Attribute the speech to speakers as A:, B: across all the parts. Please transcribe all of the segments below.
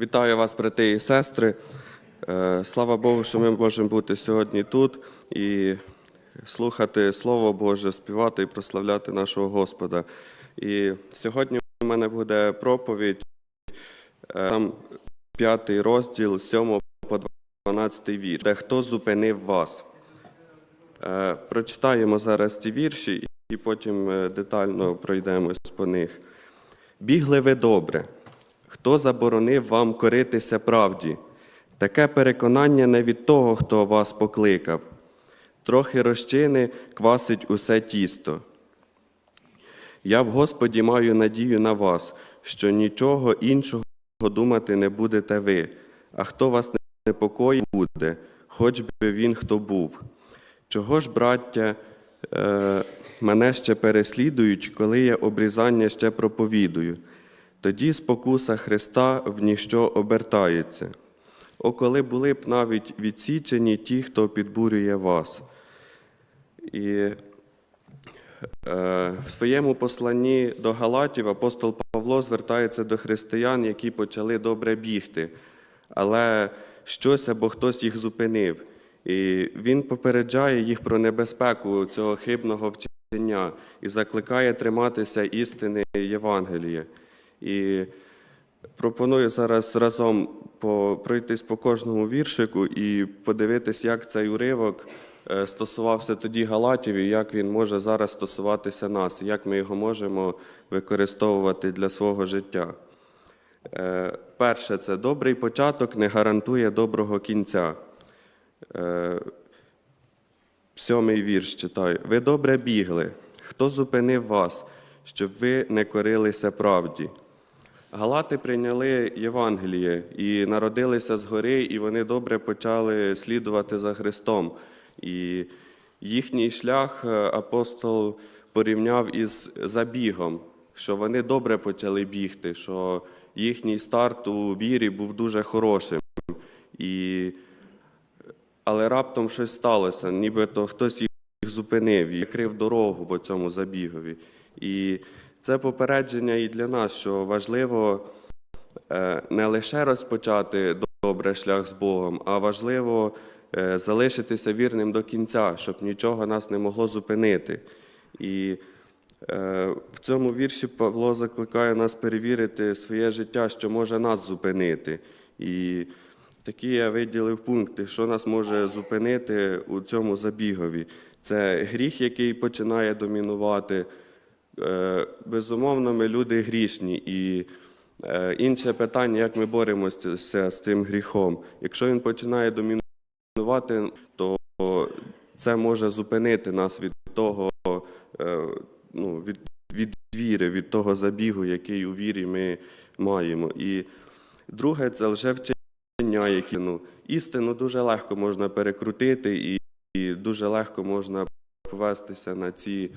A: Вітаю вас, брати і сестри. Е, Слава Богу, що ми можемо бути сьогодні тут і слухати Слово Боже, співати і прославляти нашого Господа. І сьогодні у мене буде проповідь, е, там п'ятий розділ, з 7 по 12 вірш, де хто зупинив вас. Е, Прочитаємо зараз ці вірші і потім детально пройдемось по них. Бігли ви добре. Хто заборонив вам коритися правді? Таке переконання не від того, хто вас покликав. Трохи розчини квасить усе тісто. Я в Господі маю надію на вас, що нічого іншого думати не будете ви, а хто вас непокоїть буде, хоч би він хто був. Чого ж, браття, е, мене ще переслідують, коли я обрізання ще проповідую? Тоді спокуса Христа в ніщо обертається. О, коли були б навіть відсічені ті, хто підбурює вас. І е, в своєму посланні до Галатів апостол Павло звертається до християн, які почали добре бігти, але щось або хтось їх зупинив. І він попереджає їх про небезпеку цього хибного вчення і закликає триматися істини Євангелія. І пропоную зараз разом пройтись по кожному віршику і подивитись, як цей уривок е, стосувався тоді Галатів і як він може зараз стосуватися нас, як ми його можемо використовувати для свого життя. Е, Перше, це добрий початок не гарантує доброго кінця. Е, Сьомий вірш читаю. Ви добре бігли. Хто зупинив вас, щоб ви не корилися правді? Галати прийняли Євангеліє і народилися згори, і вони добре почали слідувати за Христом. І їхній шлях е, апостол порівняв із забігом, що вони добре почали бігти, що їхній старт у вірі був дуже хорошим. І але раптом щось сталося, нібито хтось їх зупинив і крив дорогу по цьому забігові. І це попередження і для нас, що важливо е, не лише розпочати добре шлях з Богом, а важливо е, залишитися вірним до кінця, щоб нічого нас не могло зупинити. І е, в цьому вірші Павло закликає нас перевірити своє життя, що може нас зупинити. І Такі я виділив пункти, що нас може зупинити у цьому забігові. Це гріх, який починає домінувати. Е, Безумовно, ми люди грішні. І е, інше питання, як ми боремося з цим гріхом. Якщо він починає домінувати, то це може зупинити нас від того, е, ну, від, від віри, від того забігу, який у вірі ми маємо. І друге, це лжевчення вчення, які ну, істину дуже легко можна перекрутити і, і дуже легко можна повестися на ці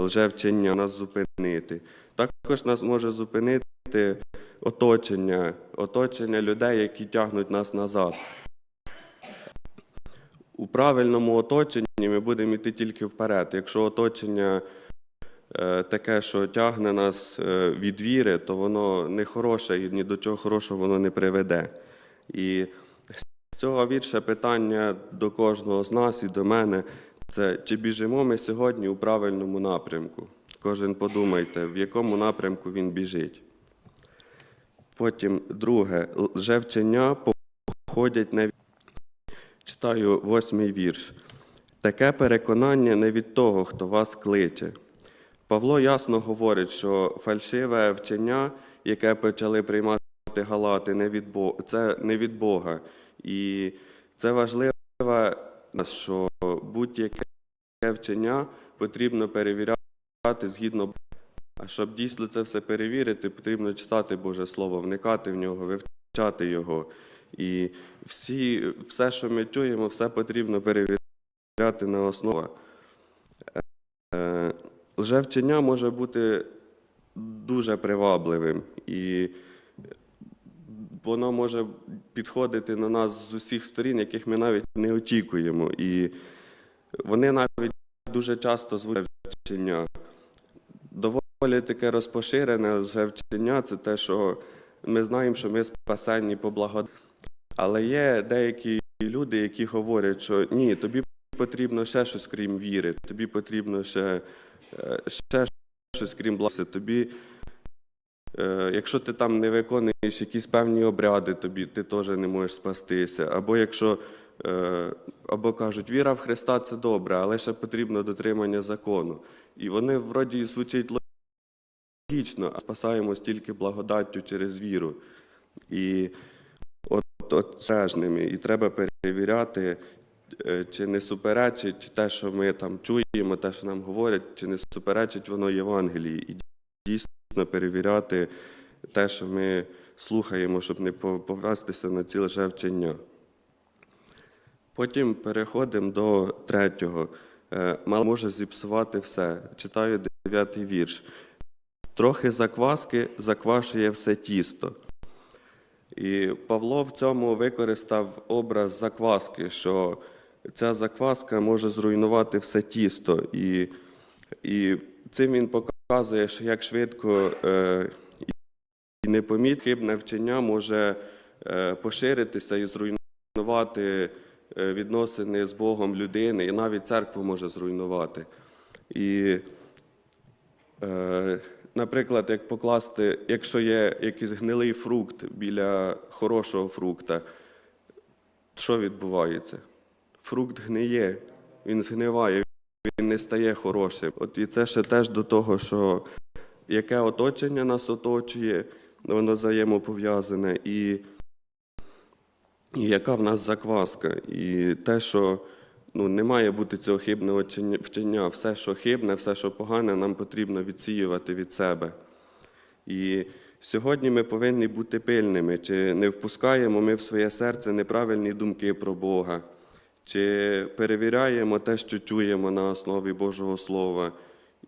A: лжевчення, нас зупинити. Також нас може зупинити оточення, оточення людей, які тягнуть нас назад. У правильному оточенні ми будемо йти тільки вперед. Якщо оточення е, таке, що тягне нас е, від віри, то воно не хороше і ні до чого хорошого воно не приведе. І з цього вірша питання до кожного з нас і до мене це чи біжимо ми сьогодні у правильному напрямку? Кожен подумайте, в якому напрямку він біжить. Потім друге, лжевчення походять не від... Читаю восьмий вірш. Таке переконання не від того, хто вас кличе. Павло ясно говорить, що фальшиве вчення, яке почали приймати Галати, не від Бога, це не від Бога. І це важливо, що будь-яке вчення потрібно перевіряти згідно. А щоб дійсно це все перевірити, потрібно читати Боже Слово, вникати в нього, вивчати його. І всі, все, що ми чуємо, все потрібно перевіряти на основу. Е, Лжевчення може бути дуже привабливим. І воно може підходити на нас з усіх сторін, яких ми навіть не очікуємо. І вони навіть дуже часто звучать вчення. Доволі таке розпоширене вчення це те, що ми знаємо, що ми спасенні по благодаті. Але є деякі люди, які говорять, що ні, тобі потрібно ще щось крім віри, тобі потрібно ще, е, ще щось крім благодаті. Тобі, е, якщо ти там не виконуєш якісь певні обряди, тобі ти теж не можеш спастися. Або якщо або кажуть, віра в Христа це добре, але ще потрібно дотримання закону. І вони вроді і звучить логічно, а спасаємось тільки благодаттю через віру. І от, от. І треба перевіряти, е, чи не суперечить те, що ми там чуємо, те, що нам говорять, чи не суперечить воно Євангелії. І дійсно перевіряти те, що ми слухаємо, щоб не по- повестися на ці лжевчення. Потім переходимо до третього. Е, Мало може зіпсувати все. Читаю дев'ятий вірш. Трохи закваски заквашує все тісто. І Павло в цьому використав образ закваски, що ця закваска може зруйнувати все тісто. І, і цим він показує, що як швидко е, і непомітне хибне вчення може е, поширитися і зруйнувати відносини з Богом людини, і навіть церкву може зруйнувати. І Е, Наприклад, як покласти, якщо є якийсь гнилий фрукт біля хорошого фрукта, що відбувається? Фрукт гниє, він згниває, він не стає хорошим. От і це ще теж до того, що яке оточення нас оточує, воно взаємопов'язане, і, і яка в нас закваска. І те, що ну, не має бути цього хибного вчення-. Все, що хибне, все, що погане, нам потрібно відсіювати від себе. І сьогодні ми повинні бути пильними, чи не впускаємо ми в своє серце неправильні думки про Бога, чи перевіряємо те, що чуємо на основі Божого Слова,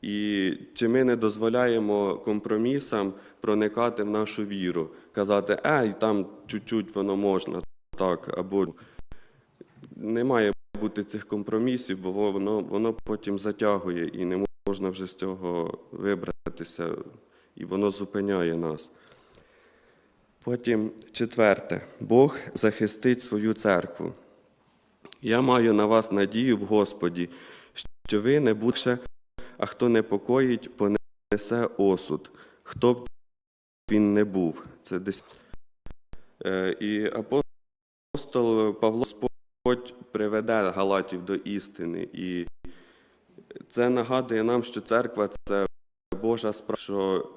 A: і чи ми не дозволяємо компромісам проникати в нашу віру, казати, ей, там чуть-чуть воно можна, так, або не має бути цих компромісів, бо воно, воно потім затягує і не можна вже з цього вибратися, і воно зупиняє нас. Потім четверте, Бог захистить свою церкву. Я маю на вас надію в Господі, що ви не будете, а хто непокоїть, понесе осуд, хто б він не був. Це десь. Е, І апостол Павло Господь приведе Галатів до істини. І це нагадує нам, що церква це Божа справа, що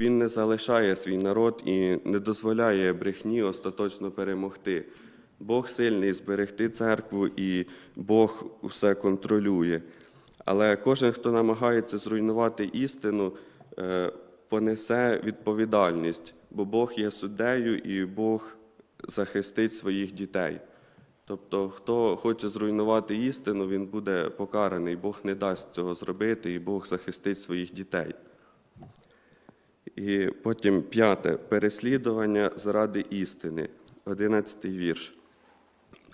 A: він не залишає свій народ і не дозволяє брехні остаточно перемогти. Бог сильний зберегти церкву, і Бог усе контролює. Але кожен, хто намагається зруйнувати істину, е, понесе відповідальність, бо Бог є суддею і Бог захистить своїх дітей. Тобто, хто хоче зруйнувати істину, він буде покараний. Бог не дасть цього зробити, і Бог захистить своїх дітей. І потім п'яте переслідування заради істини, одинадцятий вірш.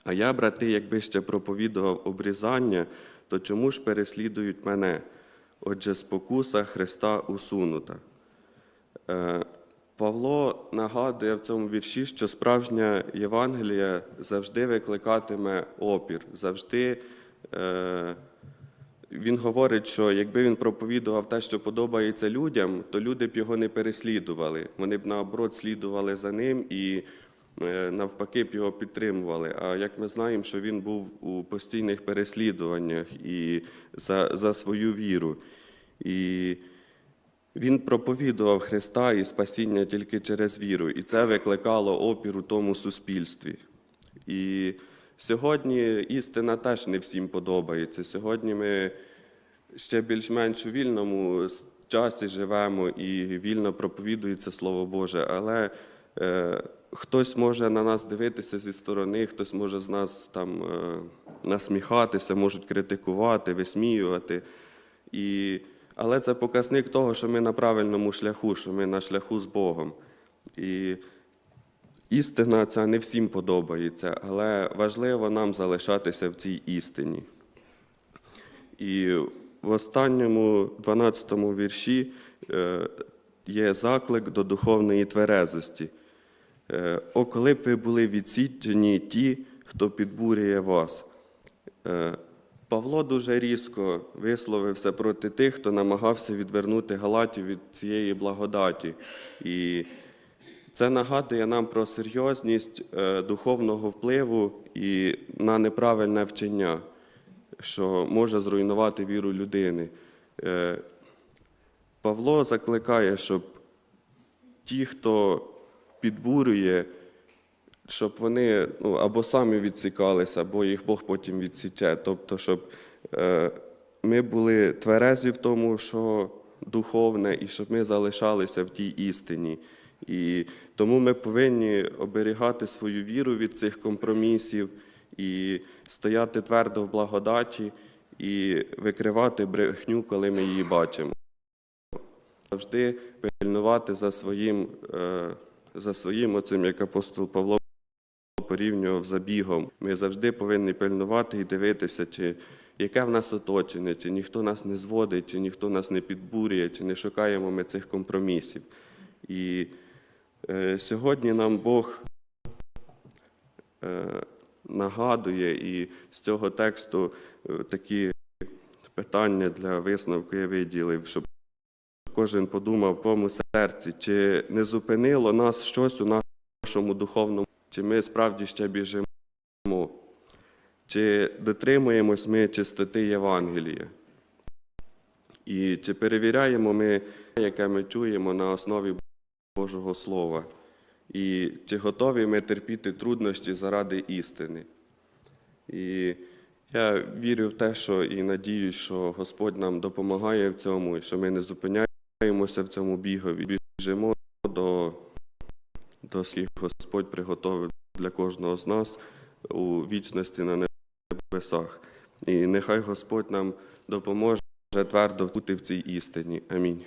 A: А я, брати, якби ще проповідував обрізання, то чому ж переслідують мене? Отже, спокуса Христа усунута. Павло нагадує в цьому вірші, що справжня Євангелія завжди викликатиме опір. Завжди е, він говорить, що якби він проповідував те, що подобається людям, то люди б його не переслідували. Вони б наоборот слідували за ним і е, навпаки б його підтримували. А як ми знаємо, що він був у постійних переслідуваннях і за, за свою віру. І він проповідував Христа і спасіння тільки через віру, і це викликало опір у тому суспільстві. І сьогодні істина теж не всім подобається. Сьогодні ми ще більш-менш у вільному часі живемо і вільно проповідується Слово Боже, але е, хтось може на нас дивитися зі сторони, хтось може з нас там е, насміхатися, можуть критикувати, висміювати. І, але це показник того, що ми на правильному шляху, що ми на шляху з Богом. І істина ця не всім подобається, але важливо нам залишатися в цій істині. І в останньому 12 вірші е, є заклик до духовної тверезості. Е, О, коли б ви були відсіджені ті, хто підбурює вас. Павло дуже різко висловився проти тих, хто намагався відвернути Галатів від цієї благодаті. І це нагадує нам про серйозність е, духовного впливу і на неправильне вчення, що може зруйнувати віру людини. Е, Павло закликає, щоб ті, хто підбурює, щоб вони ну, або самі відсікалися, або їх Бог потім відсіче. Тобто, щоб е, ми були тверезі в тому, що духовне, і щоб ми залишалися в тій істині. І тому ми повинні оберігати свою віру від цих компромісів і стояти твердо в благодаті і викривати брехню, коли ми її бачимо. Завжди пильнувати за своїм, е, за своїм оцим, як апостол Павло порівнював забігом. Ми завжди повинні пильнувати і дивитися, чи яке в нас оточення, чи ніхто нас не зводить, чи ніхто нас не підбурює, чи не шукаємо ми цих компромісів. І е, сьогодні нам Бог е, нагадує, і з цього тексту е, такі питання для висновку я виділив, щоб кожен подумав в тому серці, чи не зупинило нас щось у нашому духовному, чи ми справді ще біжимо, чи дотримуємось ми чистоти Євангелія, і чи перевіряємо ми, яке ми чуємо на основі Божого Слова, і чи готові ми терпіти труднощі заради істини. І я вірю в те, що і надіюсь, що Господь нам допомагає в цьому, і що ми не зупиняємося в цьому бігові, біжимо до, до скільки Господь приготовив для кожного з нас у вічності на небесах. І нехай Господь нам допоможе твердо бути в цій істині. Амінь.